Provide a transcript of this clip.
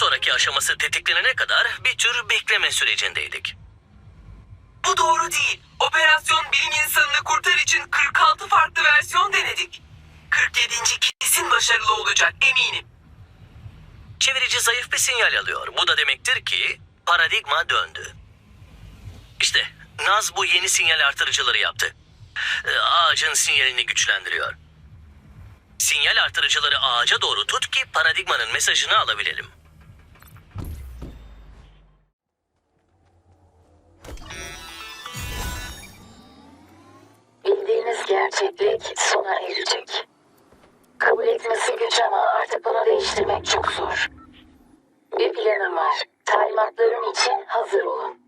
sonraki aşaması tetiklenene kadar bir tür bekleme sürecindeydik. Bu doğru değil. Operasyon bilim insanını kurtar için 46 farklı versiyon denedik. 47. kesin başarılı olacak eminim. Çevirici zayıf bir sinyal alıyor. Bu da demektir ki paradigma döndü. İşte Naz bu yeni sinyal artırıcıları yaptı. Ee, Ağacın sinyalini güçlendiriyor. Sinyal artırıcıları ağaca doğru tut ki paradigmanın mesajını alabilelim. Bildiğiniz gerçeklik sona erecek. Kabul etmesi güç ama artık bunu değiştirmek çok zor. Bir planım var. Talimatlarım için hazır olun.